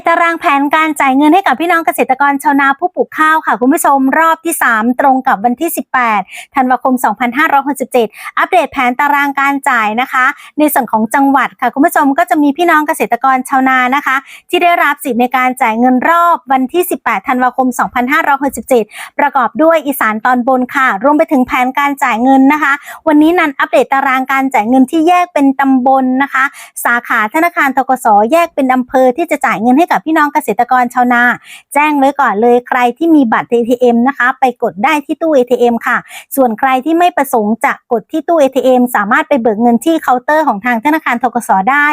ตตารางแผนการจ่ายเงินให้กับพี่น้องเกษตรกรชาวนาผู้ปลูกข้าวค่ะ คุณผู้ชมรอบที่ 3 ตรงกับวันที่ 18 ธันวาคม 2567 อัปเดตแผนตารางการจ่ายนะคะ ในส่วนของจังหวัดค่ะ คุณผู้ชมก็จะมีพี่น้องเกษตรกรชาวนานะคะ ที่ได้รับสิทธิ์ในการจ่ายเงินรอบวันที่ 18 ธันวาคม 2567 ประกอบด้วยอีสานตอนบนค่ะ รวมไปถึงแผนการจ่ายเงินนะคะ วันนี้นันอัปเดตตารางการจ่ายเงินที่แยกเป็นตำบลนะคะ สาขาธนาคารทกสแยกเป็นอำเภอที่จะจ่ายเงินให้กับพี่น้องเกษตรกรชาวนา แจ้งไว้ก่อนเลยใครที่มีบัตร ATM นะคะ ไปกดได้ที่ตู้ ATM ค่ะ ส่วนใครที่ไม่ประสงค์จะกดที่ตู้ ATM สามารถไปเบิกเงินที่เคาน์เตอร์ของทางธนาคารทกสได้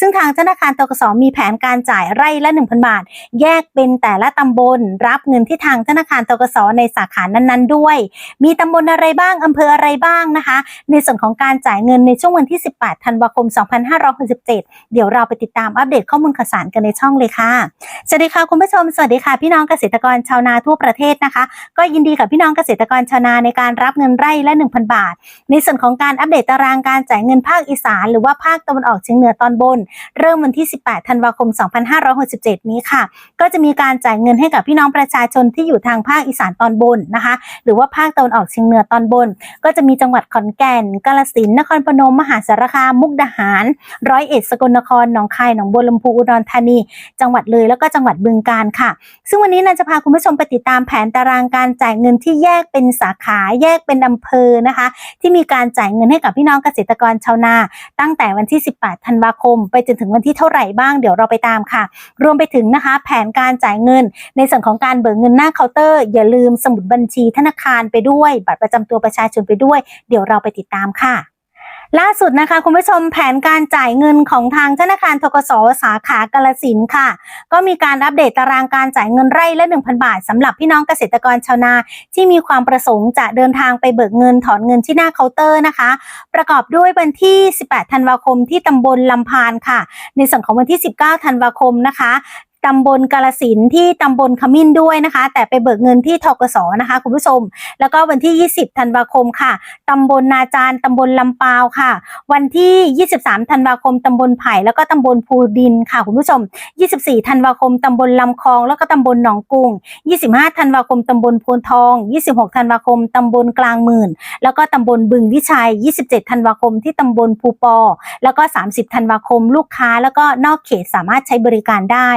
ซึ่งทางธนาคารทกสมีแผนการจ่ายไร่ละ 1,000 บาท แยกเป็นแต่ละตำบล รับเงินที่ทางธนาคารทกสในสาขานั้นๆ ด้วย มีตำบลอะไรบ้างอำเภออะไรบ้างนะคะ ในส่วนของการจ่ายเงินในช่วงวันที่ 18 ธันวาคม 2567 เดี๋ยวเราไปติดตามอัปเดตข้อมูลข่าวสารกันในช่องเลยค่ะสวัสดีค่ะคุณผู้ชมสวัสดีค่ะพี่น้องเกษตรกรชาวนาทั่วประเทศนะคะ ก็ยินดีกับพี่น้องเกษตรกรชาวนาในการรับเงินไร่ละ 1,000 บาท ในส่วนของการอัปเดตตารางการจ่ายเงินภาคอีสานหรือว่าภาคตะวันออกเฉียงเหนือตอนบน เริ่มวันที่ 18 ธันวาคม 2567 นี้ค่ะ ก็จะมีการจ่ายเงินให้กับพี่น้องประชาชนที่อยู่ทางภาคอีสานตอนบนนะคะ หรือว่าภาคตะวันออกเฉียงเหนือตอนบน ก็จะมีจังหวัดขอนแก่นกาฬสินนครพนมมหาสารคามมุกดาหาร ร้อยเอ็ดสกลนครหนองคายหนองบัวลำพูอุดรธานีจังหวัดเลยแล้วก็จังหวัดบึงกาฬค่ะ ซึ่งวันนี้นันจะพาคุณผู้ชมไปติดตามแผนตารางการจ่ายเงินที่แยกเป็นสาขาแยกเป็นอำเภอนะคะ ที่มีการจ่ายเงินให้กับพี่น้องเกษตรกรชาวนา ตั้งแต่วันที่ 18 ธันวาคม ไปจนถึงวันที่เท่าไหร่บ้างเดี๋ยวเราไปตามค่ะ รวมไปถึงนะคะ แผนการจ่ายเงิน ในส่วนของการเบิกเงินหน้าเคาน์เตอร์ อย่าลืมสมุดบัญชีธนาคารไปด้วย บัตรประจำตัวประชาชนไปด้วย เดี๋ยวเราไปติดตามค่ะ ล่าสุดนะคะคุณผู้ชมแผนการจ่ายเงินของทางธนาคารทกสสาขากาลสินค่ะ ก็มีการอัปเดตตารางการจ่ายเงินไร่ละ 1,000 บาทสำหรับพี่น้องเกษตรกรชาวนา ที่มีความประสงค์จะเดินทางไปเบิกเงินถอนเงินที่หน้าเคาน์เตอร์นะคะ ประกอบด้วยวันที่ 18 ธันวาคมที่ตำบลลำพานค่ะ ในส่วนของวันที่ 19 ธันวาคมนะคะ ตำบลกาลสินที่ตำบลขมิ้นด้วยนะคะ แต่ไปเบิกเงินที่ทกสนะคะคุณผู้ชม แล้วก็วันที่ 20 ธันวาคมค่ะตำบลนาจารตำบลลำปาวค่ะ วันที่ 23 ธันวาคมตำบลไผ่แล้วก็ตำบลภูดินค่ะคุณผู้ชม 24 ธันวาคมตำบลลำคลองแล้วก็ตำบลหนองกุง25 ธันวาคมตำบลโพนทอง 26 ธันวาคมตำบลกลางหมื่น แล้วก็ตำบลบึงวิชัย 27 ธันวาคมที่ตำบลภูปอ แล้วก็ 30 ธันวาคมลูกค้า แล้วก็นอกเขตสามารถใช้บริการได้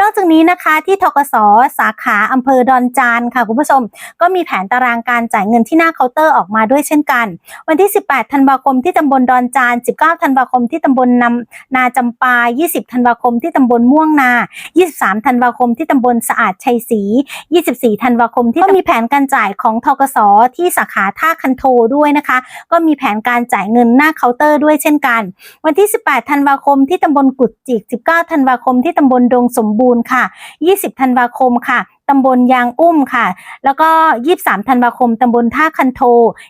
นอกจากนี้นะคะที่ทกสสาขาอำเภอดอนจานค่ะคุณผู้ชม ก็มีแผนตารางการจ่ายเงินที่หน้าเคาน์เตอร์ออกมาด้วยเช่นกัน วันที่ 18 ธันวาคมที่ตำบลดอนจาน 19 ธันวาคมที่ตำบลนำนาจำปา 20 ธันวาคมที่ตำบลม่วงนา 23 ธันวาคมที่ตำบลสะอาดชัยศรี 24 ธันวาคมที่ก็มีแผนการจ่ายของทกสที่สาขาท่าคันโทด้วยนะคะ ก็มีแผนการจ่ายเงินหน้าเคาน์เตอร์ด้วยเช่นกัน วันที่ 18 ธันวาคมที่ตำบลกุดจิก 19 ธันวาคมที่ตำบลดงสมบูรณ์ค่ะ 20 ธันวาคมค่ะ ตำบลยางอุ้มค่ะ แล้วก็ 23 ธันวาคม ตำบลท่าคันโท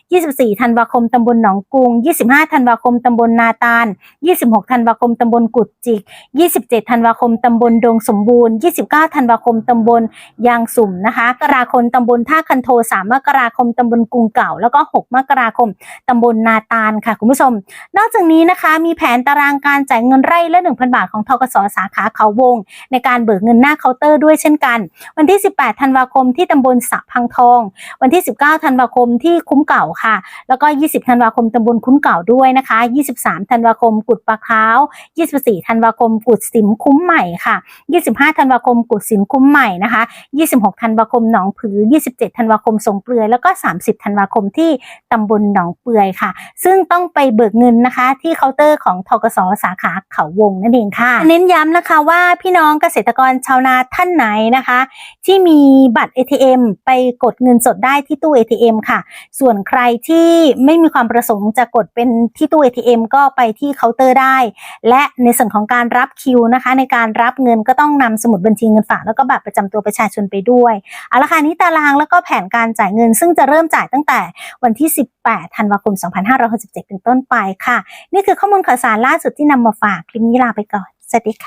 24 ธันวาคม ตำบลหนองกุง 25 ธันวาคม ตำบลนาตาล 26 ธันวาคม ตำบลกุดจิก 27 ธันวาคม ตำบลดงสมบูรณ์ 29 ธันวาคม ตำบลยางสุ่มนะคะ กราคม ตำบลท่าคันโท 3 มกราคม ตำบลกรุงเก่า แล้วก็ 6 มกราคม ตำบลนาตาลค่ะคุณผู้ชม นอกจากนี้นะคะ มีแผนตารางการจ่ายเงินไร่ละ 1,000 บาทของทกสสาขาเขาวง ในการเบิกเงินหน้าเคาน์เตอร์ด้วยเช่นกัน วันที่18ธันวาคมที่ตำบลสะพังทอง วันที่ 19 ธันวาคมที่คุ้มเก่าค่ะ แล้วก็ 20 ธันวาคมตำบลคุ้มเก่าด้วยนะคะ 23 ธันวาคมกุดปลาคราว 24 ธันวาคมกุดสิมคุ้มใหม่ค่ะ 25 ธันวาคมกุดสิมคุ้มใหม่นะคะ 26 ธันวาคมหนองผือ 27 ธันวาคมสงเปลือยแล้วก็ 30 ธันวาคมที่ตำบลหนองเปือยค่ะ ซึ่งต้องไปเบิกเงินนะคะ ที่เคาน์เตอร์ของทกสสาขาเขาวงนั่นเองค่ะ เน้นย้ำนะคะว่าพี่น้องเกษตรกรชาวนาท่านไหนนะคะ ที่มีบัตร ATM ไปกดเงินสดได้ที่ตู้ ATM ค่ะ ส่วนใครที่ไม่มีความประสงค์จะกดเป็นที่ตู้ ATM ก็ไปที่เคาน์เตอร์ได้ และในส่วนของการรับคิวนะคะ ในการรับเงินก็ต้องนำสมุดบัญชีเงินฝากแล้วก็บัตรประจำตัวประชาชนไปด้วยเอาละค่ะนี่ตารางแล้วก็แผนการจ่ายเงิน ซึ่งจะเริ่มจ่ายตั้งแต่วันที่ 18 ธันวาคม 2567 เป็นต้นไปค่ะ นี่คือข้อมูลข่าวสารล่าสุดที่นำมาฝาก คลิปนี้ลาไปก่อน สวัสดีค่ะ